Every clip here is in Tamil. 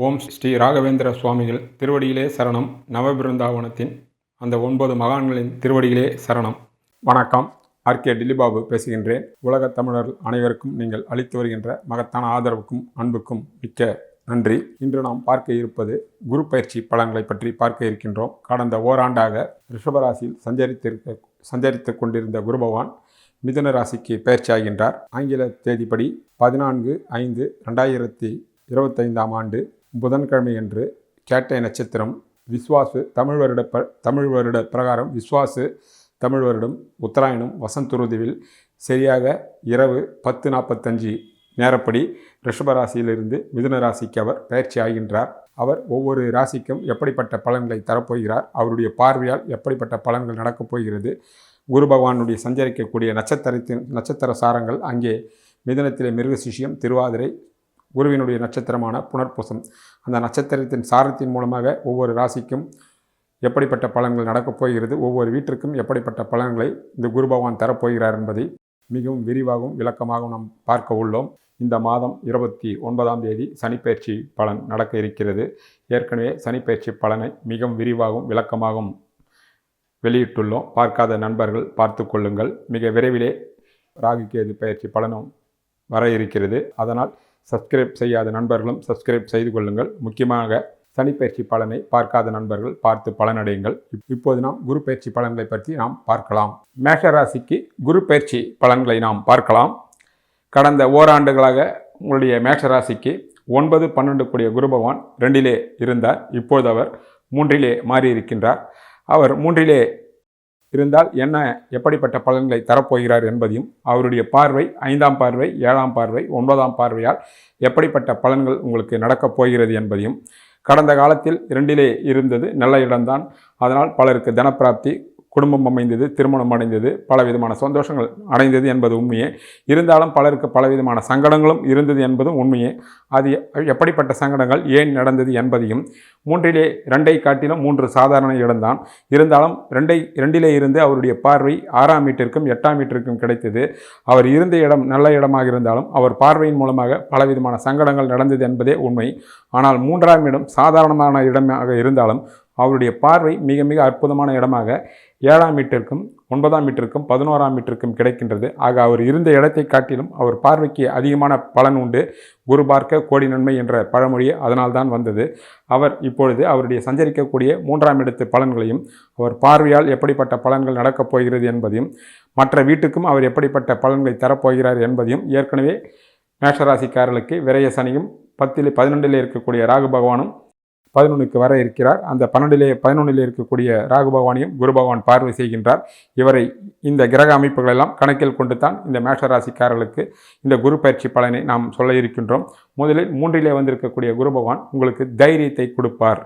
ஓம் ஸ்ரீ ராகவேந்திர சுவாமிகள் திருவடியிலே சரணம். நவபிருந்தாவனத்தின் அந்த ஒன்பது மகான்களின் திருவடியிலே சரணம். வணக்கம். ஆர்கே டில்லிபாபு பேசுகின்றேன். உலகத் தமிழர்கள் அனைவருக்கும் நீங்கள் அளித்து வருகின்ற மகத்தான ஆதரவுக்கும் அன்புக்கும் மிக்க நன்றி. இன்று நாம் பார்க்க இருப்பது குரு பயிற்சி பலன்களை பற்றி பார்க்க இருக்கின்றோம். கடந்த ஓராண்டாக ரிஷபராசியில் சஞ்சரித்திருக்க சஞ்சரித்து கொண்டிருந்த குரு பகவான் மிதுன ராசிக்கு பயிற்சியாகின்றார் ஆங்கில தேதிப்படி பதினான்கு ஐந்து ரெண்டாயிரத்தி இருபத்தைந்தாம் ஆண்டு புதன்கிழமையன்று கேட்டை நட்சத்திரம் விஸ்வாசு தமிழ் வருட ப தமிழ் வருட பிரகாரம் விஸ்வாசு தமிழ் வருடம் உத்தராயணம் வசந்துருதுவில் சரியாக இரவு பத்து நாற்பத்தஞ்சு நேரப்படி ரிஷபராசியிலிருந்து மிதுன ராசிக்கு அவர் பயிற்சி ஆகின்றார். அவர் ஒவ்வொரு ராசிக்கும் எப்படிப்பட்ட பலன்களை தரப்போகிறார் அவருடைய பார்வையால் எப்படிப்பட்ட பலன்கள் நடக்கப் போகிறது குரு பகவானுடைய சஞ்சரிக்கக்கூடிய நட்சத்திரத்தின் நட்சத்திர சாரங்கள் அங்கே மிதனத்திலே மிருகசிஷியம் திருவாதிரை குருவினுடைய நட்சத்திரமான புனர்பூசம். அந்த நட்சத்திரத்தின் சாரத்தின் மூலமாக ஒவ்வொரு ராசிக்கும் எப்படிப்பட்ட பலன்கள் நடக்கப் போகிறது ஒவ்வொரு வீட்டிற்கும் எப்படிப்பட்ட பலன்களை இந்த குரு பகவான் தரப்போகிறார் என்பதை மிகவும் விரிவாகவும் விளக்கமாகவும் நாம் பார்க்க உள்ளோம். இந்த மாதம் இருபத்தி ஒன்பதாம் தேதி சனிப்பயிற்சி பலன் நடக்க இருக்கிறது. ஏற்கனவே சனிப்பயிற்சி பலனை மிகவும் விரிவாகவும் விளக்கமாகவும் வெளியிட்டுள்ளோம். பார்க்காத நண்பர்கள் பார்த்து கொள்ளுங்கள். மிக விரைவிலே ராகு கேது பயிற்சி பலனும் வர இருக்கிறது. அதனால் சப்ஸ்கிரைப் செய்யாத நண்பர்களும் சப்ஸ்கிரைப் செய்து கொள்ளுங்கள். முக்கியமாக சனிப்பயிற்சி பலனை பார்க்காத நண்பர்கள் பார்த்து பலனடையுங்கள். இப்- இப்போது நாம் குரு பயிற்சி பலன்களை பற்றி நாம் பார்க்கலாம். மேஷ ராசிக்கு குரு பயிற்சி பலன்களை நாம் பார்க்கலாம். கடந்த ஓராண்டுகளாக உங்களுடைய மேஷ ராசிக்கு ஒன்பது பன்னெண்டு கூடிய குரு பகவான் ரெண்டிலே இருந்தார். இப்போது அவர் மூன்றிலே மாறி இருக்கின்றார் அவர் மூன்றிலே இருந்தால் என்ன எப்படிப்பட்ட பலன்களை தரப்போகிறார் என்பதையும் அவருடைய பார்வை ஐந்தாம் பார்வை ஏழாம் பார்வை ஒன்பதாம் பார்வையால் எப்படிப்பட்ட பலன்கள் உங்களுக்கு நடக்கப் போகிறது என்பதையும் கடந்த காலத்தில் இரண்டிலே இருந்தது நல்ல இடம்தான். அதனால் பலருக்கு தனப்பிராப்தி குடும்பம் அமைந்தது திருமணம் அடைந்தது பலவிதமான சந்தோஷங்கள் அடைந்தது என்பது உண்மையே. இருந்தாலும் பலருக்கு பலவிதமான சங்கடங்களும் இருந்தது என்பதும் உண்மையே. அது எ- எப்படிப்பட்ட சங்கடங்கள் ஏன் நடந்தது என்பதையும் மூன்றிலே ரெண்டை காட்டிலும் மூன்று சாதாரண இடம்தான் இருந்தாலும் ரெண்டை ரெண்டிலே இருந்து அவருடைய பார்வை ஆறாம் வீட்டிற்கும் எட்டாம் வீட்டிற்கும் கிடைத்தது. அவர் இருந்த இடம் நல்ல இடமாக இருந்தாலும் அவர் பார்வையின் மூலமாக பலவிதமான சங்கடங்கள் நடந்தது என்பதே உண்மை. ஆனால் மூன்றாம் இடம் சாதாரணமான இடமாக இருந்தாலும் அவருடைய பார்வை மிக மிக அற்புதமான இடமாக ஏழாம் மீட்டருக்கும் ஒன்பதாம் மீட்டருக்கும் பதினோராம் மீட்டருக்கும் கிடைக்கின்றது. ஆக அவர் இருந்த இடத்தை காட்டிலும் அவர் பார்வைக்கு அதிகமான பலன் உண்டு. குரு பார்க்க கோடி நன்மை என்ற பழமொழி அதனால்தான் வந்தது. அவர் இப்பொழுது அவருடைய சஞ்சரிக்கக்கூடிய மூன்றாம் இடத்து பலன்களையும் அவர் பார்வையால் எப்படிப்பட்ட பலன்கள் நடக்கப் போகிறது என்பதையும் மற்ற வீட்டுக்கும் அவர் எப்படிப்பட்ட பலன்களை தரப்போகிறார் என்பதையும் ஏற்கனவே மேஷராசிக்காரர்களுக்கு விரைய சனியும் பத்தில் பதினொன்றில் இருக்கக்கூடிய ராகு பகவானும் பதினொன்றுக்கு வர இருக்கிறார். அந்த பன்னெண்டிலே பதினொன்றிலே இருக்கக்கூடிய ராகு பகவானையும் குரு பகவான் பார்வை செய்கின்றார். இவரை இந்த கிரக அமைப்புகள் எல்லாம் கணக்கில் கொண்டு தான் இந்த மேஷ ராசிக்காரர்களுக்கு இந்த குரு பயிற்சி பலனை நாம் சொல்ல இருக்கின்றோம். முதலில் மூன்றிலே வந்திருக்கக்கூடிய குரு பகவான் உங்களுக்கு தைரியத்தை கொடுப்பார்.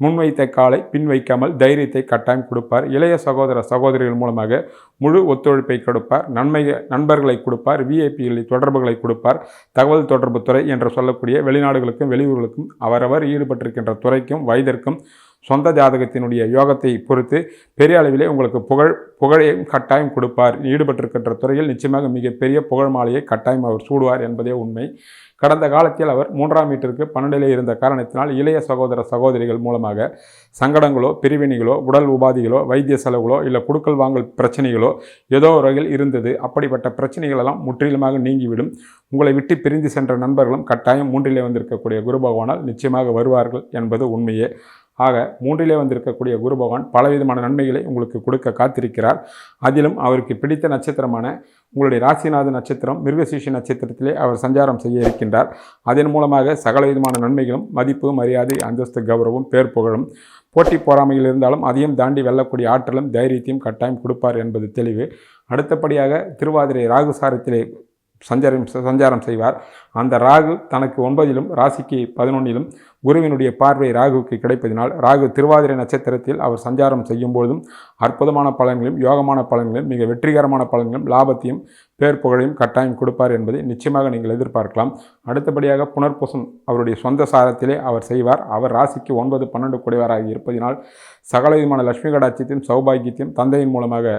முன்வைத்த காலை பின் வைக்காமல் தைரியத்தை கட்டாயம் கொடுப்பார். இளைய சகோதர சகோதரிகள் மூலமாக முழு ஒத்துழைப்பை கொடுப்பார். நன்மை நண்பர்களை கொடுப்பார். விஐபிகளை தொடர்புகளை கொடுப்பார். தகவல் தொடர்பு துறை என்று சொல்லக்கூடிய வெளிநாடுகளுக்கும் வெளியூர்களுக்கும் அவரவர் ஈடுபட்டிருக்கின்ற துறைக்கும் வயதிற்கும் சொந்த ஜாதகத்தினுடைய யோகத்தை பொறுத்து பெரிய அளவிலே உங்களுக்கு புகழ் புகழையும் கட்டாயம் கொடுப்பார். ஈடுபட்டிருக்கின்ற துறையில் நிச்சயமாக மிகப்பெரிய புகழ் மாலையை கட்டாயம் அவர் சூடுவார் என்பதே உண்மை. கடந்த காலத்தில் அவர் மூன்றாம் வீட்டிற்கு பன்னெண்டிலே இருந்த காரணத்தினால் இளைய சகோதர சகோதரிகள் மூலமாக சங்கடங்களோ பிரிவினைகளோ உடல் உபாதிகளோ வைத்திய செலவுகளோ இல்லை குடுக்கல் வாங்கல் பிரச்சனைகளோ ஏதோ வகையில் இருந்தது. அப்படிப்பட்ட பிரச்சனைகள் எல்லாம் முற்றிலுமாக நீங்கிவிடும். உங்களை விட்டு பிரிந்து சென்ற நண்பர்களும் கட்டாயம் மூன்றிலே வந்திருக்கக்கூடிய குரு பகவானால் நிச்சயமாக வருவார்கள் என்பது உண்மையே. ஆக மூன்றிலே வந்திருக்கக்கூடிய குரு பகவான் பலவிதமான நன்மைகளை உங்களுக்கு கொடுக்க காத்திருக்கிறார். அதிலும் அவருக்கு பிடித்த நட்சத்திரமான உங்களுடைய ராசிநாத நட்சத்திரம் மிருகசீஷி நட்சத்திரத்திலே அவர் சஞ்சாரம் செய்ய இருக்கின்றார். அதன் மூலமாக சகல விதமான நன்மைகளும் மதிப்பு மரியாதை அந்தஸ்து கௌரவம் பேர் புகழும் போட்டி போறாமையில் இருந்தாலும் அதையும் தாண்டி வெல்லக்கூடிய ஆற்றலும் தைரியத்தையும் கட்டாயம் கொடுப்பார் என்பது தெளிவு. அடுத்தபடியாக திருவாதிரை ராகு சாரத்திலே சஞ்சாரம் சஞ்சாரம் செய்வார். அந்த ராகு தனக்கு ஒன்பதிலும் ராசிக்கு பதினொன்றிலும் குருவினுடைய பார்வை ராகுவுக்கு கிடைப்பதினால் ராகு திருவாதிரை நட்சத்திரத்தில் அவர் சஞ்சாரம் செய்யும் பொழுதும் அற்புதமான பலன்களையும் யோகமான பலன்களையும் மிக வெற்றிகரமான பலன்களையும் லாபத்தையும் பேர் புகழையும் கட்டாயம் கொடுப்பார் என்பதை நிச்சயமாக நீங்கள் எதிர்பார்க்கலாம். அடுத்தபடியாக புனர்பூசம் அவருடைய சொந்த சாரத்திலே அவர் செய்வார். அவர் ராசிக்கு ஒன்பது பன்னெண்டு குடைவராக இருப்பதினால் சகல விதமான லட்சுமி கடாட்சியத்தையும் சௌபாகியத்தையும் தந்தையின் மூலமாக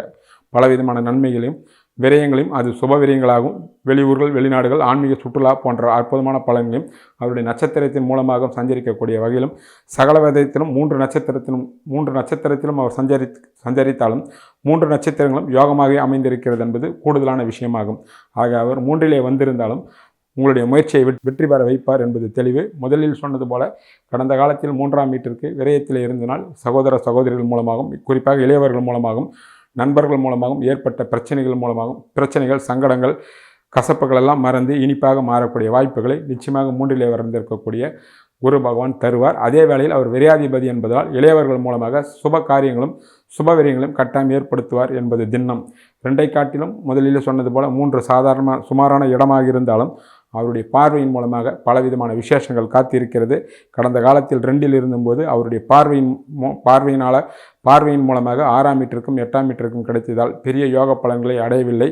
பலவிதமான நன்மைகளையும் விரயங்களையும் அது சுப விரயங்களாகவும் வெளியூர்கள் வெளிநாடுகள் ஆன்மீக சுற்றுலா போன்ற அற்புதமான பலன்களையும் அவருடைய நட்சத்திரத்தின் மூலமாக சஞ்சரிக்கக்கூடிய வகையிலும் சகல விதத்திலும் மூன்று நட்சத்திரத்திலும் மூன்று நட்சத்திரத்திலும் அவர் சஞ்சரி சஞ்சரித்தாலும் மூன்று நட்சத்திரங்களும் யோகமாக அமைந்திருக்கிறது என்பது கூடுதலான விஷயமாகும். ஆக அவர் மூன்றிலே வந்திருந்தாலும் உங்களுடைய முயற்சியை வெற்றி பெற வைப்பார் என்பது தெளிவு. முதலில் சொன்னது போல கடந்த காலத்தில் மூன்றாம் வீட்டிற்கு விரயத்தில் இருந்தனால் சகோதர சகோதரிகள் மூலமாகவும் குறிப்பாக இளையவர்கள் மூலமாகவும் நண்பர்கள் மூலமாகவும் ஏற்பட்ட பிரச்சனைகள் மூலமாகவும் பிரச்சனைகள் சங்கடங்கள் கசப்புகள் எல்லாம் மறந்து இனிப்பாக மாறக்கூடிய வாய்ப்புகளை நிச்சயமாக மூன்றிலே வரந்திருக்கக்கூடிய குரு பகவான் தருவார். அதே வேளையில் அவர் விரையாதிபதி என்பதால் இளையவர்கள் மூலமாக சுப காரியங்களும் சுபவிரியங்களும் கட்டாயம் ஏற்படுத்துவார் என்பது திண்ணம். ரெண்டை காட்டிலும் முதலில் சொன்னது போல மூன்று சாதாரண சுமாரான இடமாக இருந்தாலும் அவருடைய பார்வையின் மூலமாக பலவிதமான விசேஷங்கள் காத்திருக்கிறது. கடந்த காலத்தில் ரெண்டில் இருந்தபோது அவருடைய பார்வையின் பார்வையினால் பார்வையின் மூலமாக ஆறாம் மீட்டருக்கும் எட்டாம் மீட்டருக்கும் கிடைத்ததால் பெரிய யோக பலன்களை அடையவில்லை.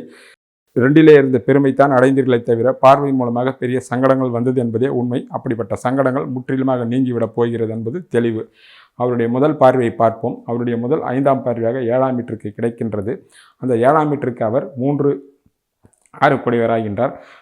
ரெண்டிலே இருந்த பெருமைத்தான் அடைந்தீர்களே தவிர பார்வையின் மூலமாக பெரிய சங்கடங்கள் வந்தது என்பதே உண்மை. அப்படிப்பட்ட சங்கடங்கள் முற்றிலுமாக நீங்கிவிடப் போகிறது என்பது தெளிவு. அவருடைய முதல் பார்வையை பார்ப்போம். அவருடைய முதல் ஐந்தாம் பார்வையாக ஏழாம் மீட்டருக்கு கிடைக்கின்றது. அந்த ஏழாம் மீட்டருக்கு அவர் மூன்று ஆறு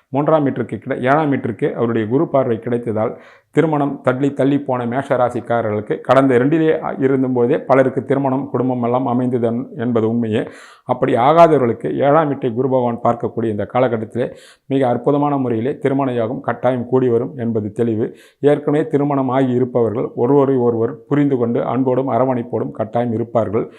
மூன்றாம் மீட்டருக்கு கிடை ஏழாம் மீட்டருக்கு அவருடைய குரு பார்வை கிடைத்ததால் திருமணம் தள்ளி தள்ளி போன மேஷ ராசிக்காரர்களுக்கு கடந்த இரண்டிலே இருந்தபோதே பலருக்கு திருமணம் குடும்பம் எல்லாம் அமைந்தது என்பது உண்மையே. அப்படி ஆகாதவர்களுக்கு ஏழாம் வீட்டை குரு பகவான் பார்க்கக்கூடிய இந்த காலகட்டத்திலே மிக அற்புதமான முறையிலே திருமண யோகம் கட்டாயம் கூடி வரும் என்பது தெளிவு. ஏற்கனவே திருமணம் ஆகி இருப்பவர்கள் ஒருவரை ஒருவர் புரிந்து கொண்டு அன்போடும் அரவணைப்போடும் கட்டாயம் இருப்பார்கள்.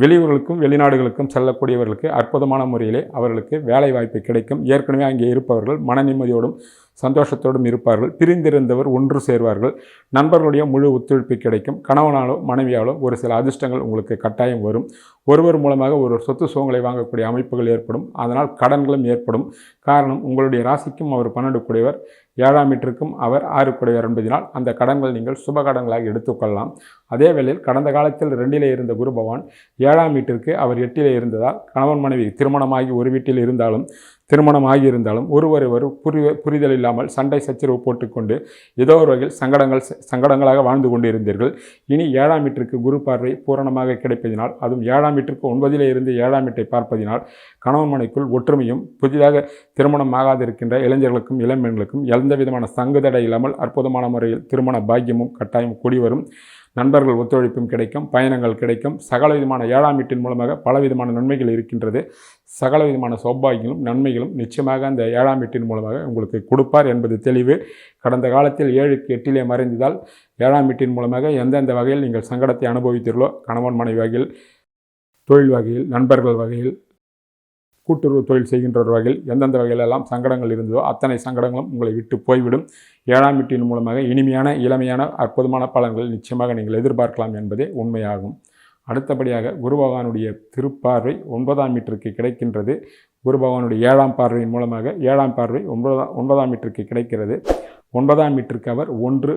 வெளியூர்களுக்கும் வெளிநாடுகளுக்கும் செல்லக்கூடியவர்களுக்கு அற்புதமான முறையிலே அவர்களுக்கு வேலை வாய்ப்பு கிடைக்கும். ஏற்கனவே அங்கே இருப்பவர்கள் மன நிம்மதியோடும் சந்தோஷத்தோடும் இருப்பார்கள். பிரிந்திருந்தவர் ஒன்று சேர்வார்கள். நண்பர்களுடைய முழு ஒத்துழைப்பு கிடைக்கும். கணவனாலோ மனைவியாலோ ஒரு சில அதிர்ஷ்டங்கள் உங்களுக்கு கட்டாயம் வரும். ஒருவர் மூலமாக ஒரு சொத்து சுகங்களை வாங்கக்கூடிய அமைப்புகள் ஏற்படும். அதனால் கடன்களும் ஏற்படும். காரணம் உங்களுடைய ராசிக்கும் அவர் பன்னெண்டு கூடியவர். ஏழாம் மீட்டருக்கும் அவர் ஆறு குடையர் என்பதனால் அந்த கடன்கள் நீங்கள் சுப கடன்களாக எடுத்துக்கொள்ளலாம் அதே வேளையில் கடந்த காலத்தில் ரெண்டிலே இருந்த குரு பகவான் ஏழாம் வீட்டிற்கு அவர் எட்டிலே இருந்ததால் கணவன் மனைவி திருமணமாகி ஒரு வீட்டில் இருந்தாலும் திருமணம் ஆகியிருந்தாலும் ஒருவர் ஒரு புரி புரிதல் இல்லாமல் சண்டை சச்சரவு போட்டுக்கொண்டு ஏதோ ஒரு வகையில் சங்கடங்கள் சங்கடங்களாக வாழ்ந்து கொண்டிருந்தீர்கள். இனி ஏழாம் வீட்டிற்கு குரு பார்வை பூரணமாக கிடைப்பதினால் அதுவும் ஏழாம் மீட்டருக்கு ஒன்பதிலே இருந்து ஏழாம் வீட்டை பார்ப்பதினால் கணவன் மனைக்குள் ஒற்றுமையும் புதிதாக திருமணம் ஆகாதிருக்கின்ற இளைஞர்களுக்கும் இளம்பெண்களுக்கும் எந்த விதமான சங்குதடை இல்லாமல் அற்புதமான முறையில் திருமண பாக்கியமும் கட்டாயம் கூடி வரும் நண்பர்கள் ஒத்துழைப்பும் கிடைக்கும் பயணங்கள் கிடைக்கும். சகல விதமான ஏழாம் வீட்டின் மூலமாக பல விதமான நன்மைகள் இருக்கின்றது. சகல விதமான சௌபாகியங்களும் நன்மைகளும் நிச்சயமாக அந்த ஏழாம் வீட்டின் மூலமாக உங்களுக்கு கொடுப்பார் என்பது தெளிவு. கடந்த காலத்தில் ஏழுக்கு எட்டிலே மறைந்ததால் ஏழாம் வீட்டின் மூலமாக எந்தெந்த வகையில் நீங்கள் சங்கடத்தை அனுபவித்தீர்களோ கணவன் மனைவி வகையில் தொழில் வகையில் நண்பர்கள் வகையில் கூட்டுறவு தொழில் செய்கின்ற வகையில் எந்தெந்த வகையிலெல்லாம் சங்கடங்கள் இருந்ததோ அத்தனை சங்கடங்களும் உங்களை விட்டு போய்விடும். ஏழாம் வீட்டின் மூலமாக இனிமையான இளமையான அற்புதமான பலன்களை நிச்சயமாக நீங்கள் எதிர்பார்க்கலாம் என்பதே உண்மையாகும். அடுத்தபடியாக குரு பகவானுடைய திருப்பார்வை ஒன்பதாம் மீட்டருக்கு கிடைக்கின்றது. குரு பகவானுடைய ஏழாம் பார்வையின் மூலமாக ஏழாம் பார்வை ஒன்பதாம் ஒன்பதாம் மீட்டருக்கு கிடைக்கிறது. ஒன்பதாம் மீட்டருக்கு அவர் ஒன்று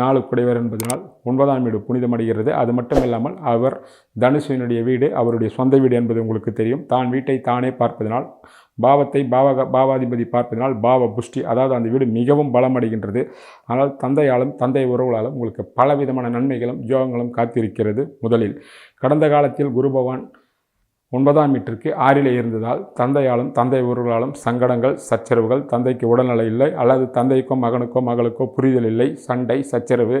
நாலு குடைவர் என்பதனால் ஒன்பதாம் வீடு புனிதமடைகிறது. அது மட்டும் இல்லாமல் அவர் தனுஷினுடைய வீடு அவருடைய சொந்த வீடு என்பது உங்களுக்கு தெரியும். தான் வீட்டை தானே பார்ப்பதனால் பாவத்தை பாவக பாவாதிபதி பார்ப்பதனால் பாவ புஷ்டி அதாவது அந்த வீடு மிகவும் பலமடைகின்றது. ஆனால் தந்தையாலும் தந்தை உறவுகளாலும் உங்களுக்கு பலவிதமான நன்மைகளும் யோகங்களும் காத்திருக்கிறது முதலில். கடந்த காலத்தில் குரு பகவான் ஒன்பதாம் மீட்டருக்கு ஆறிலே இருந்ததால் தந்தையாலும் தந்தை ஊர்களாலும் சங்கடங்கள் சச்சரவுகள் தந்தைக்கு உடல்நிலை இல்லை அல்லது தந்தைக்கோ மகனுக்கோ மகளுக்கோ புரிதல் இல்லை சண்டை சச்சரவு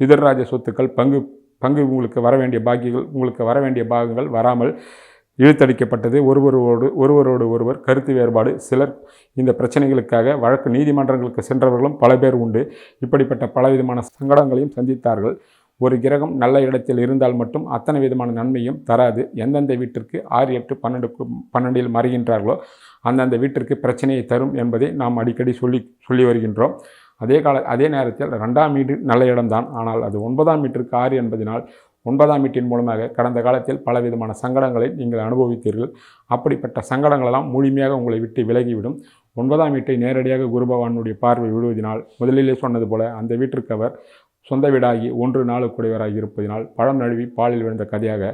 பிதர்ராஜ சொத்துக்கள் பங்கு பங்கு உங்களுக்கு வர வேண்டிய பாக்கியங்கள் உங்களுக்கு வர வேண்டிய பாகங்கள் வராமல் இழுத்தடிக்கப்பட்டது. ஒருவரோடு ஒருவரோடு ஒருவர் கருத்து வேறுபாடு. சிலர் இந்த பிரச்சனைகளுக்காக வழக்கு நீதிமன்றங்களுக்கு சென்றவர்களும் பல பேர் உண்டு. இப்படிப்பட்ட பலவிதமான சங்கடங்களையும் சந்தித்தார்கள். ஒரு கிரகம் நல்ல இடத்தில் இருந்தால் மட்டும் அத்தனை விதமான நன்மையும் தராது. எந்தெந்த வீட்டிற்கு ஆறு எட்டு பன்னெண்டு பன்னெண்டில் மறைகின்றார்களோ அந்தந்த வீட்டிற்கு பிரச்சனையை தரும் என்பதை நாம் அடிக்கடி சொல்லி சொல்லி வருகின்றோம். அதே கால அதே நேரத்தில் ரெண்டாம் வீடு நல்ல இடம்தான். ஆனால் அது ஒன்பதாம் வீட்டிற்கு ஆறு என்பதனால் ஒன்பதாம் வீட்டின் மூலமாக கடந்த காலத்தில் பலவிதமான சங்கடங்களை நீங்கள் அனுபவித்தீர்கள். அப்படிப்பட்ட சங்கடங்களெல்லாம் முழுமையாக உங்களை விட்டு விலகிவிடும். ஒன்பதாம் வீட்டை நேரடியாக குருபவானுடைய பார்வை விடுவதனால் முதலிலே சொன்னது போல அந்த வீட்டிற்கு அவர் சொந்த வீடாகி ஒன்று நாலு குடைவராகி இருப்பதினால் பழம் நழுவி பாலில் விழுந்த கதையாக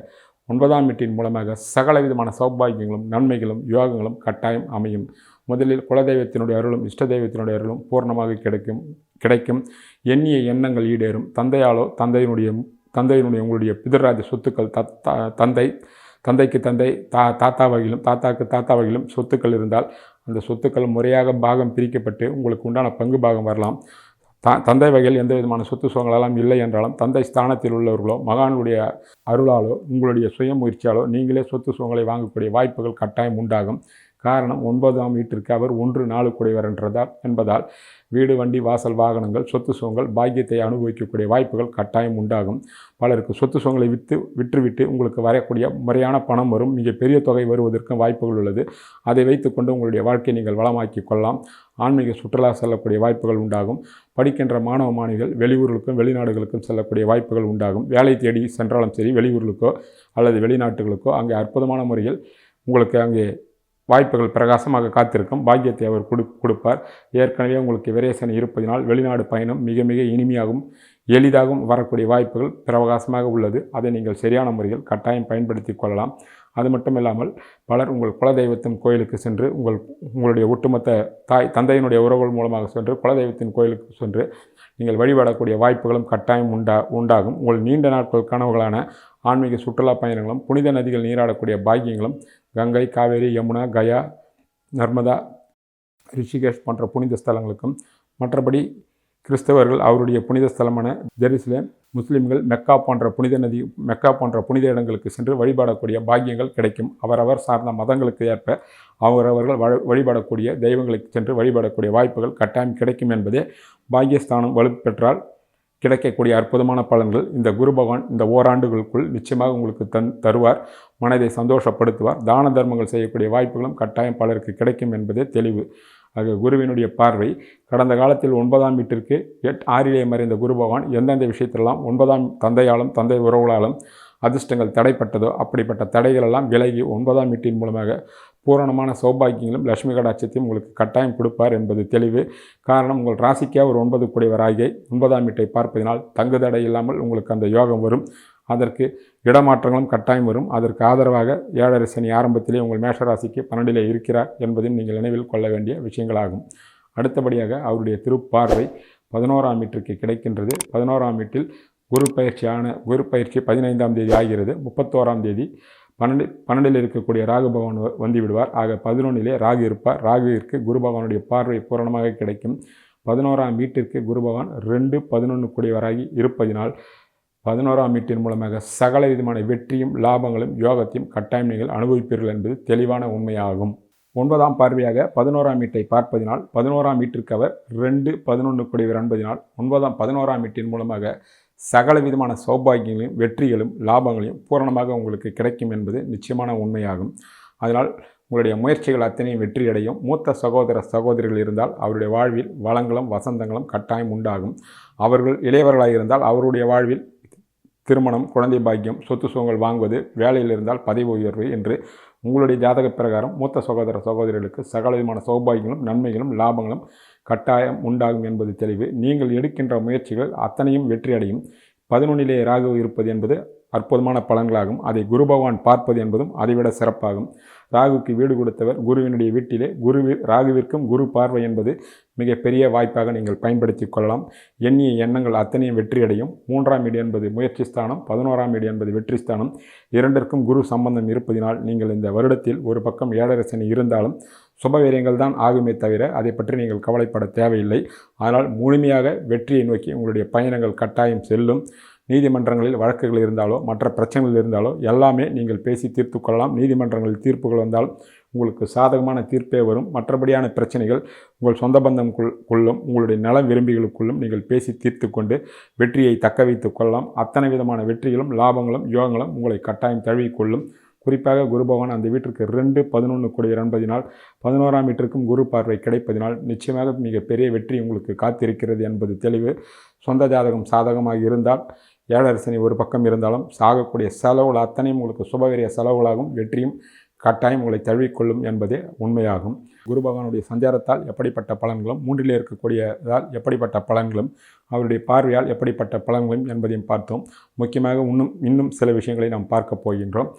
ஒன்பதாம் வீட்டின் மூலமாக சகல விதமான சௌபாகியங்களும் நன்மைகளும் யோகங்களும் கட்டாயம் அமையும். முதலில் குலதெய்வத்தினுடைய அருளும் இஷ்ட தெய்வத்தினுடைய அருளும் பூர்ணமாக கிடைக்கும் கிடைக்கும். எண்ணிய எண்ணங்கள் ஈடேறும். தந்தையாலோ தந்தையினுடைய தந்தையினுடைய உங்களுடைய பிதர்ராஜ சொத்துக்கள் தந்தை தந்தைக்கு தந்தை தா தாத்தா வகையிலும் தாத்தாக்கு தாத்தா வகையிலும் சொத்துக்கள் இருந்தால் அந்த சொத்துக்கள் முறையாக பாகம் பிரிக்கப்பட்டு உங்களுக்கு உண்டான பங்கு பாகம் வரலாம். த தந்தை வகையில் எந்த விதமான சொத்து சுகங்களெல்லாம் இல்லை என்றாலும் தந்தை ஸ்தானத்தில் உள்ளவர்களோ மகானுடைய அருளாலோ உங்களுடைய சுய முயற்சியாலோ நீங்களே சொத்து சுகங்களை வாங்கக்கூடிய வாய்ப்புகள் கட்டாயம் உண்டாகும். காரணம் ஒன்பதாம் வீட்டிற்கு அவர் ஒன்று நாலு என்றதால் என்பதால் வீடு வண்டி வாசல் வாகனங்கள் சொத்து சுகங்கள் பாக்கியத்தை அனுபவிக்கக்கூடிய வாய்ப்புகள் கட்டாயம் உண்டாகும். பலருக்கு சொத்து சுகங்களை விற்று விற்றுவிட்டு உங்களுக்கு வரக்கூடிய முறையான பணம் வரும். மிகப்பெரிய தொகை வருவதற்கும் வாய்ப்புகள் உள்ளது. அதை வைத்துக்கொண்டு உங்களுடைய வாழ்க்கையை நீங்கள் வளமாக்கி கொள்ளலாம். ஆன்மீக சுற்றுலா செல்லக்கூடிய வாய்ப்புகள் உண்டாகும். படிக்கின்ற மாணவ மாணவிகள் வெளியூர்களுக்கும் வெளிநாடுகளுக்கும் செல்லக்கூடிய வாய்ப்புகள் உண்டாகும். வேலை தேடி சென்றாலும் சரி வெளியூர்களுக்கோ அல்லது வெளிநாட்டுகளுக்கோ அங்கே அற்புதமான முறையில் உங்களுக்கு அங்கே வாய்ப்புகள் பிரகாசமாக காத்திருக்கும். பாக்கியத்தை அவர் கொடு கொடுப்பார். ஏற்கனவே உங்களுக்கு விரேசனை இருப்பதினால் வெளிநாடு பயணம் மிக மிக இனிமையாகவும் எளிதாகவும் வரக்கூடிய வாய்ப்புகள் பிரகாசமாக உள்ளது. அதை நீங்கள் சரியான முறையில் கட்டாயம் பயன்படுத்தி கொள்ளலாம். அது மட்டும் இல்லாமல் பலர் உங்கள் குலதெய்வத்தின் கோயிலுக்கு சென்று உங்கள் உங்களுடைய ஒட்டுமொத்த தாய் தந்தையினுடைய உறவுகள் மூலமாக சென்று குலதெய்வத்தின் கோயிலுக்கு சென்று நீங்கள் வழிபடக்கூடிய வாய்ப்புகளும் கட்டாயம் உண்டா உண்டாகும். உங்கள் நீண்ட நாட்கள் கனவுகளான ஆன்மீக சுற்றுலா பயணங்களும் புனித நதிகள் நீராடக்கூடிய பாக்கியங்களும் கங்கை காவேரி யமுனா கயா நர்மதா ரிஷிகேஷ் போன்ற புனித ஸ்தலங்களுக்கும் மற்றபடி கிறிஸ்தவர்கள் அவருடைய புனித ஸ்தலமான ஜெருசலேம் முஸ்லிம்கள் மெக்கா போன்ற புனித நதி மெக்கா போன்ற புனித இடங்களுக்கு சென்று வழிபடக்கூடிய பாக்கியங்கள் கிடைக்கும். அவரவர் சார்ந்த மதங்களுக்கு ஏற்ப அவரவர்கள் வழ வழிபடக்கூடிய தெய்வங்களுக்கு சென்று வழிபடக்கூடிய வாய்ப்புகள் கட்டாயம் கிடைக்கும் என்பதே பாக்கியஸ்தானம் வலுப்பெற்றால் கிடைக்கக்கூடிய அற்புதமான பலன்கள் இந்த குரு பகவான் இந்த ஓராண்டுகளுக்குள் நிச்சயமாக உங்களுக்கு தன் தருவார். மனதை சந்தோஷப்படுத்துவார். தான தர்மங்கள் செய்யக்கூடிய வாய்ப்புகளும் கட்டாயம் பலருக்கு கிடைக்கும் என்பதே தெளிவு. ஆக குருவினுடைய பார்வை கடந்த காலத்தில் ஒன்பதாம் வீட்டிற்கு எட் ஆறிலே மறைந்த குரு பகவான் எந்தெந்த விஷயத்திலெல்லாம் ஒன்பதாம் தந்தையாலும் தந்தை உறவுகளாலும் அதிர்ஷ்டங்கள் தடைப்பட்டதோ அப்படிப்பட்ட தடைகளெல்லாம் விலகி ஒன்பதாம் வீட்டின் மூலமாக பூரணமான சௌபாகியங்களும் லட்சுமி கடாட்சத்தையும் உங்களுக்கு கட்டாயம் கொடுப்பார் என்பது தெளிவு. காரணம் உங்கள் ராசிக்கே ஒரு ஒன்பது கூடியவராகிய ஒன்பதாம் வீட்டை பார்ப்பதினால் தங்கு தடை இல்லாமல் உங்களுக்கு அந்த யோகம் வரும். அதற்கு இடமாற்றங்களும் கட்டாயம் வரும். அதற்கு ஆதரவாக ஏழரை சனி ஆரம்பத்திலே உங்கள் மேஷராசிக்கு பன்னெண்டிலே இருக்கிறார் என்பதையும் நீங்கள் நினைவில் கொள்ள வேண்டிய விஷயங்களாகும். அடுத்தபடியாக அவருடைய திருப்பார்வை பதினோராம் வீட்டிற்கு கிடைக்கின்றது. பதினோராம் வீட்டில் குரு பயிற்சியான குரு பயிற்சி பதினைந்தாம் தேதி ஆகிறது. முப்பத்தோராம் தேதி பன்னெண்டு பன்னெண்டில் இருக்கக்கூடிய ராகு பகவான் வந்துவிடுவார் வந்து விடுவார். ஆக பதினொன்றிலே ராகு இருப்பார். ராகுவிற்கு குரு பகவானுடைய பார்வை பூரணமாக கிடைக்கும். பதினோராம் வீட்டிற்கு குரு பகவான் ரெண்டு பதினொன்று கூடியவராகி இருப்பதினால் பதினோராம் வீட்டின் மூலமாக சகல விதமான வெற்றியும் லாபங்களும் யோகத்தையும் கட்டாயம் நீங்கள் அனுபவிப்பீர்கள் என்பது தெளிவான உண்மையாகும். ஒன்பதாம் பார்வையாக பதினோராம் வீட்டை பார்ப்பதினால் பதினோராம் வீட்டிற்கு அவர் ரெண்டு பதினொன்று குடிவர் என்பதினால் ஒன்பதாம் பதினோராம் வீட்டின் மூலமாக சகல விதமான சௌபாகியங்களையும் வெற்றிகளும் லாபங்களையும் பூரணமாக உங்களுக்கு கிடைக்கும் என்பது நிச்சயமான உண்மையாகும். அதனால் உங்களுடைய முயற்சிகள் அத்தனையும் வெற்றியடையும். மூத்த சகோதர சகோதரிகள் இருந்தால் அவருடைய வாழ்வில் வளங்களும் வசந்தங்களும் கட்டாயம் உண்டாகும். அவர்கள் இளையவர்களாக இருந்தால் அவருடைய வாழ்வில் திருமணம் குழந்தை பாக்கியம் சொத்து சுகங்கள் வாங்குவது வேலையில் இருந்தால் பதவி உயர்வு என்று உங்களுடைய ஜாதக பிரகாரம் மூத்த சகோதர சகோதரிகளுக்கு சகலவிதமான சௌபாகியங்களும் நன்மைகளும் லாபங்களும் கட்டாயம் உண்டாகும் என்பது தெளிவு. நீங்கள் எடுக்கின்ற முயற்சிகள் அத்தனையும் வெற்றியடையும். பதினொன்னிலே ராகு இருப்பது என்பது அற்புதமான பலன்களாகும். அதை குரு பகவான் பார்ப்பது என்பதும் அதைவிட சிறப்பாகும். ராகுக்கு வீடு கொடுத்தவர் குருவினுடைய வீட்டிலே குரு ராகுவிற்கும் குரு பார்வை என்பது மிகப்பெரிய வாய்ப்பாக நீங்கள் பயன்படுத்தி கொள்ளலாம். எண்ணிய எண்ணங்கள் அத்தனையும் வெற்றியடையும். மூன்றாம் வீடு என்பது முயற்சி ஸ்தானம் பதினோராம் வீடு என்பது வெற்றி ஸ்தானம். இரண்டிற்கும் குரு சம்பந்தம் இருப்பதினால் நீங்கள் இந்த வருடத்தில் ஒரு பக்கம் ஏழரை சனி இருந்தாலும் சுபவீரியங்கள் தான் ஆகுமே தவிர அதை பற்றி நீங்கள் கவலைப்பட தேவையில்லை. ஆனால் முழுமையாக வெற்றியை நோக்கி உங்களுடைய பயணங்கள் கட்டாயம் செல்லும். நீதிமன்றங்களில் வழக்குகள் இருந்தாலோ மற்ற பிரச்சனைகள் இருந்தாலோ எல்லாமே நீங்கள் பேசி தீர்த்து கொள்ளலாம். நீதிமன்றங்களில் தீர்ப்புகள் வந்தால் உங்களுக்கு சாதகமான தீர்ப்பே வரும். மற்றபடியான பிரச்சனைகள் உங்கள் சொந்த பந்தம் கொள்ளும் உங்களுடைய நல விரும்பிகளுக்குள்ளும் நீங்கள் பேசி தீர்த்து கொண்டு வெற்றியை தக்க வைத்து கொள்ளலாம். அத்தனை விதமான வெற்றிகளும் லாபங்களும் யோகங்களும் உங்களை கட்டாயம் தழுவிக்கொள்ளும் குறிப்பாக குரு பகவான் அந்த வீட்டிற்கு ரெண்டு பதினொன்று கூடிய என்பதினால் பதினோராம் வீட்டிற்கும் குரு பார்வை கிடைப்பதினால் நிச்சயமாக மிகப்பெரிய வெற்றி உங்களுக்கு காத்திருக்கிறது என்பது தெளிவு. சொந்த ஜாதகம் சாதகமாக இருந்தால் ஏழரசனி ஒரு பக்கம் இருந்தாலும் சாகக்கூடிய செலவுகள் அத்தனையும் உங்களுக்கு சுபகரிய செலவுகளாகும் வெற்றியும் கட்டாயம் உங்களை தழுவிக்கொள்ளும் என்பதே உண்மையாகும். குரு பகவானுடைய சஞ்சாரத்தால் எப்படிப்பட்ட பலன்களும் மூன்றிலே இருக்கக்கூடியதால் எப்படிப்பட்ட பலன்களும் அவருடைய பார்வையால் எப்படிப்பட்ட பலன்களும் என்பதையும் பார்த்தோம். முக்கியமாக இன்னும் இன்னும் சில விஷயங்களை நாம் பார்க்க போகின்றோம்.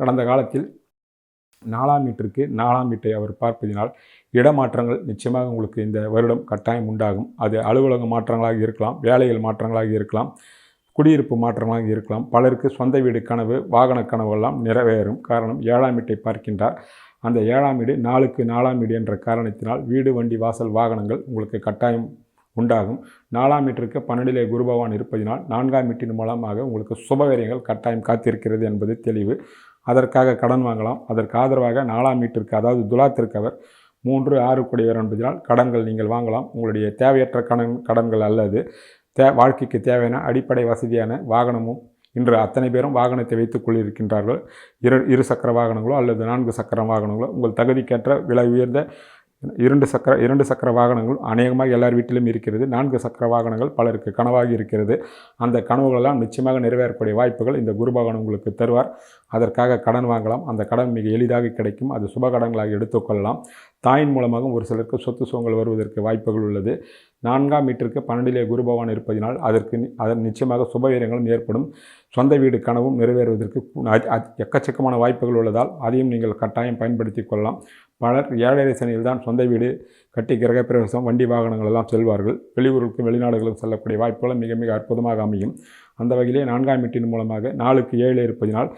கடந்த காலத்தில் நாலாம் வீட்டிற்கு நாலாம் வீட்டை அவர் பார்ப்பதினால் இடமாற்றங்கள் நிச்சயமாக உங்களுக்கு இந்த வருடம் கட்டாயம் உண்டாகும். அது அலுவலக மாற்றங்களாக இருக்கலாம் வேலைகள் மாற்றங்களாக இருக்கலாம். குடியிருப்பு மாற்றமாக இருக்கலாம். பலருக்கு சொந்த வீடு கனவு வாகன கனவெல்லாம் நிறைவேறும். காரணம் ஏழாம் வீட்டை பார்க்கின்றார். அந்த ஏழாம் வீடு நாளுக்கு நாலாம் வீடு என்ற காரணத்தினால் வீடு வண்டி வாசல் வாகனங்கள் உங்களுக்கு கட்டாயம் உண்டாகும். நாலாம் மீட்டருக்கு பன்னெண்டிலே குரு பகவான் இருப்பதினால் நான்காம் வீட்டின் மூலமாக உங்களுக்கு சுபகாரியங்கள் கட்டாயம் காத்திருக்கிறது என்பது தெளிவு. அதற்காக கடன் வாங்கலாம். அதற்கு ஆதரவாக நாலாம் வீட்டிற்கு அதாவது துலாத்திற்கு அவர் மூன்று ஆறு கூடியவர் என்பதினால் கடன்கள் நீங்கள் வாங்கலாம். உங்களுடைய தேவையற்ற கடன் கடன்கள் அல்லது தே வாழ்க்கைக்கு தேவையான அடிப்படை வசதியான வாகனமும் இன்று அத்தனை பேரும் வாகனத்தை வைத்துக் கொண்டிருக்கின்றார்கள் இரு இரு சக்கர வாகனங்களோ அல்லது நான்கு சக்கர வாகனங்களோ உங்கள் தகுதிக்கேற்ற விலை உயர்ந்த இரண்டு சக்கர இரண்டு சக்கர வாகனங்கள் அநேகமாக எல்லார் வீட்டிலும் இருக்கிறது. நான்கு சக்கர வாகனங்கள் பலருக்கு கனவாகி இருக்கிறது. அந்த கனவுகளெல்லாம் நிச்சயமாக நிறைவேறக்கூடிய வாய்ப்புகள் இந்த குரு பகவான் உங்களுக்கு தருவார். அதற்காக கடன் வாங்கலாம். அந்த கடன் மிக எளிதாக கிடைக்கும். அது சுப கடன்களாக எடுத்துக்கொள்ளலாம் தாயின் மூலமாக ஒரு சிலருக்கு சொத்து சுகங்கள் வருவதற்கு வாய்ப்புகள் உள்ளது. நான்காம் மீட்டருக்கு பன்னெண்டிலே குரு பகவான் இருப்பதினால் அதற்கு நி- அதன் நிச்சயமாக சுபவீரங்களும் ஏற்படும். சொந்த வீடு கனவும் நிறைவேறுவதற்கு அ- எக்கச்சக்கமான வாய்ப்புகள் உள்ளதால் அதையும் நீங்கள் கட்டாயம் பயன்படுத்தி கொள்ளலாம். பலர் ஏழரை சனியில் தான் சொந்த வீடு கட்டி கிரகப்பிரவேசம் வண்டி வாகனங்கள் எல்லாம் செல்வார்கள். வெளியூருக்கும் வெளிநாடுகளுக்கும் செல்லக்கூடிய வாய்ப்புகளும் மிக மிக அற்புதமாக அமையும். அந்த வகையிலே நான்காம் வீட்டின் மூலமாக நாளுக்கு ஏழு இருப்பதினால்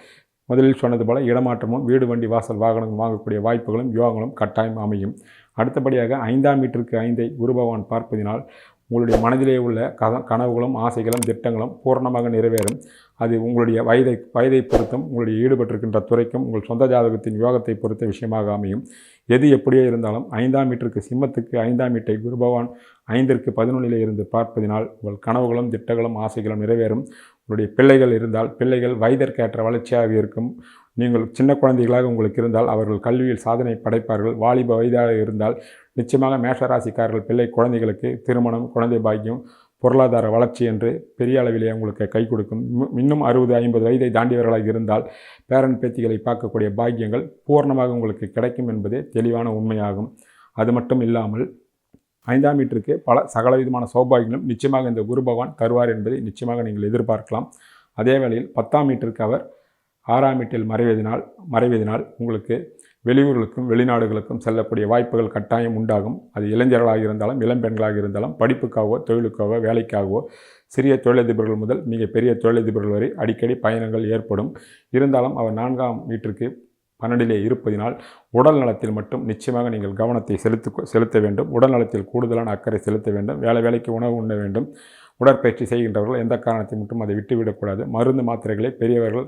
முதலில் சொன்னது போல இடமாற்றமும் வீடு வண்டி வாசல் வாகனங்கள் வாங்கக்கூடிய வாய்ப்புகளும் யோகங்களும் கட்டாயம் அமையும். அடுத்தபடியாக ஐந்தாம் மீட்டருக்கு ஐந்தை குரு பகவான் பார்ப்பதினால் உங்களுடைய மனதிலே உள்ள கத கனவுகளும் ஆசைகளும் திட்டங்களும் பூர்ணமாக நிறைவேறும். அது உங்களுடைய வயதை வயதை பொறுத்தும் உங்களுடைய ஈடுபட்டிருக்கின்ற துறைக்கும் உங்கள் சொந்த ஜாதகத்தின் யோகத்தை பொறுத்த விஷயமாக அமையும். எது எப்படியே இருந்தாலும் ஐந்தாம் மீட்டருக்கு சிம்மத்துக்கு ஐந்தாம் மீட்டை குரு பகவான் ஐந்திற்கு பதினொன்றிலே இருந்து பார்ப்பதினால் உங்கள் கனவுகளும் திட்டங்களும் ஆசைகளும் நிறைவேறும். உங்களுடைய பிள்ளைகள் இருந்தால் பிள்ளைகள் வயதிற்கேற்ற வளர்ச்சியாக இருக்கும். நீங்கள் சின்ன குழந்தைகளாக உங்களுக்கு இருந்தால் அவர்கள் கல்வியில் சாதனை படைப்பார்கள். வாலிப வயதாக இருந்தால் நிச்சயமாக மேஷராசிக்காரர்கள் பிள்ளை குழந்தைகளுக்கு திருமணம் குழந்தை பாக்கியம் பொருளாதார வளர்ச்சி என்று பெரிய அளவிலே உங்களுக்கு கை கொடுக்கும். இன்னும் இன்னும் அறுபது ஐம்பது வயதை தாண்டியவர்களாக இருந்தால் பேரன் பேத்திகளை பார்க்கக்கூடிய பாக்கியங்கள் பூர்ணமாக உங்களுக்கு கிடைக்கும் என்பதே தெளிவான உண்மையாகும். அது மட்டும் இல்லாமல் ஐந்தாம் வீட்டிற்கு பல சகல விதமான சௌபாகியங்களும் நிச்சயமாக இந்த குரு பகவான் தருவார் என்பதை நிச்சயமாக நீங்கள் எதிர்பார்க்கலாம். அதே வேளையில் பத்தாம் வீட்டிற்கு அவர் ஆறாம் வீட்டில் மறைவதினால் மறைவதினால் உங்களுக்கு வெளியூர்களுக்கும் வெளிநாடுகளுக்கும் செல்லக்கூடிய வாய்ப்புகள் கட்டாயம் உண்டாகும். அது இளைஞர்களாக இருந்தாலும் இளம்பெண்களாக இருந்தாலும் படிப்புக்காகவோ தொழிலுக்காகவோ வேலைக்காகவோ சிறிய தொழிலதிபர்கள் முதல் மிக பெரிய தொழிலதிபர்கள் வரை அடிக்கடி பயணங்கள் ஏற்படும். இருந்தாலும் அவர் நான்காம் வீட்டிற்கு பன்னெண்டிலே இருப்பதினால் உடல் நலத்தில் மட்டும் நிச்சயமாக நீங்கள் கவனத்தை செலுத்து செலுத்த வேண்டும். உடல் நலத்தில் கூடுதலான அக்கறை செலுத்த வேண்டும். வேலை வேலைக்கு உணவு உண்ண வேண்டும். உடற்பயிற்சி செய்கின்றவர்கள் எந்த காரணத்தை மட்டும் அதை விட்டுவிடக்கூடாது மருந்து மாத்திரைகளை பெரியவர்கள்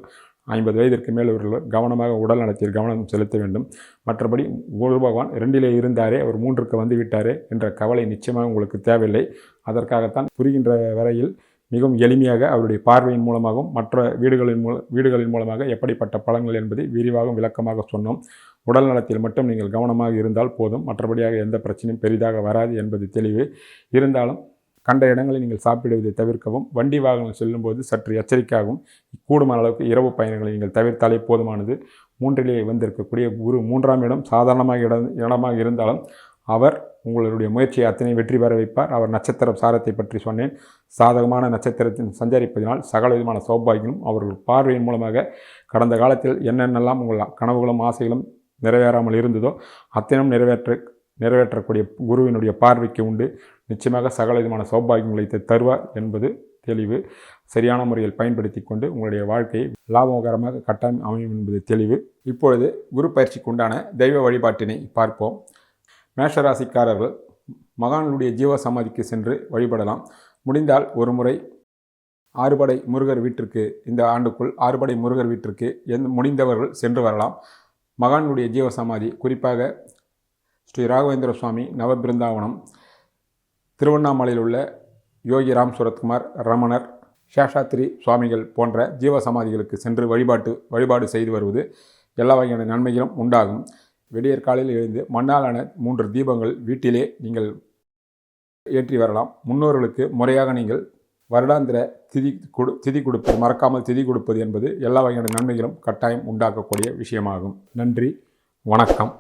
ஐம்பது வயதிற்கு மேல் இவர்கள் கவனமாக உடல் நலத்தில் கவனம் செலுத்த வேண்டும். மற்றபடி குரு பகவான் ரெண்டிலே இருந்தாரே அவர் மூன்றுக்கு வந்து விட்டாரே என்ற கவலை நிச்சயமாக உங்களுக்கு தேவையில்லை. அதற்காகத்தான் புரிகின்ற வரையில் மிகவும் எளிமையாக அவருடைய பார்வையின் மூலமாகவும் மற்ற வீடுகளின் மூல வீடுகளின் மூலமாக எப்படிப்பட்ட பழங்கள் என்பதை விரிவாகவும் விளக்கமாக சொன்னோம். உடல் நலத்தில் மட்டும் நீங்கள் கவனமாக இருந்தால் போதும். மற்றபடியாக எந்த பிரச்சனையும் பெரிதாக வராது என்பது தெளிவு. இருந்தாலும் கண்ட இடங்களில் நீங்கள் சாப்பிடுவதை தவிர்க்கவும் வண்டி வாகனம் செல்லும்போது சற்று எச்சரிக்கையாகவும் கூடுமான அளவுக்கு இரவு பயணங்களை நீங்கள் தவிர்த்தாலே போதுமானது. மூன்றிலே வந்திருக்கக்கூடிய குரு மூன்றாம் இடம் சாதாரணமாக இடம் இடமாக இருந்தாலும் அவர் உங்களுடைய முயற்சியை அத்தனை வெற்றி பெற வைப்பார். அவர் நட்சத்திர சாரத்தை பற்றி சொன்னேன். சாதகமான நட்சத்திரத்தின் சஞ்சரிப்பதினால் சகல விதமான சௌபாகியங்களும் அவர்கள் பார்வையின் மூலமாக கடந்த காலத்தில் என்னென்னலாம் உங்கள் கனவுகளும் ஆசைகளும் நிறைவேறாமல் இருந்ததோ அத்தனையும் நிறைவேற்ற நிறைவேற்றக்கூடிய குருவினுடைய பார்வைக்கு உண்டு. நிச்சயமாக சகல விதமான சௌபாகியங்களை தருவார் என்பது தெளிவு. சரியான முறையில் பயன்படுத்தி கொண்டு உங்களுடைய வாழ்க்கையை லாபகரமாக கட்டாயம் அமையும் என்பது தெளிவு. இப்பொழுது குரு பயிற்சிக்கு உண்டான தெய்வ வழிபாட்டினை பார்ப்போம். மேஷராசிக்காரர்கள் மகான்களுடைய ஜீவ சமாதிக்கு சென்று வழிபடலாம். முடிந்தால் ஒரு முறை ஆறுபடை முருகர் வீட்டிற்கு இந்த ஆண்டுக்குள் ஆறுபடை முருகர் வீட்டிற்கு எந்த முடிந்தவர்கள் சென்று வரலாம். மகான்களுடைய ஜீவ சமாதி குறிப்பாக ஸ்ரீ ராகவேந்திர சுவாமி நவபிருந்தாவனம் திருவண்ணாமலையில் உள்ள யோகி ராம் சுரத்குமார் ரமணர் சேஷாத்ரி சுவாமிகள் போன்ற ஜீவ சமாதிகளுக்கு சென்று வழிபாட்டு வழிபாடு செய்து வருவது எல்லா வகையான நன்மைகளும் உண்டாகும். விடியற் காலையில் எழுந்து மண்ணாலான மூன்று தீபங்கள் வீட்டிலே நீங்கள் ஏற்றி வரலாம். முன்னோர்களுக்கு முறையாக நீங்கள் வருடாந்திர திதி கொடு திதி கொடுப்பது மறக்காமல் திதி கொடுப்பது என்பது எல்லா வகையான நன்மைகளும் கட்டாயம் உண்டாக்கக்கூடிய விஷயமாகும். நன்றி வணக்கம்.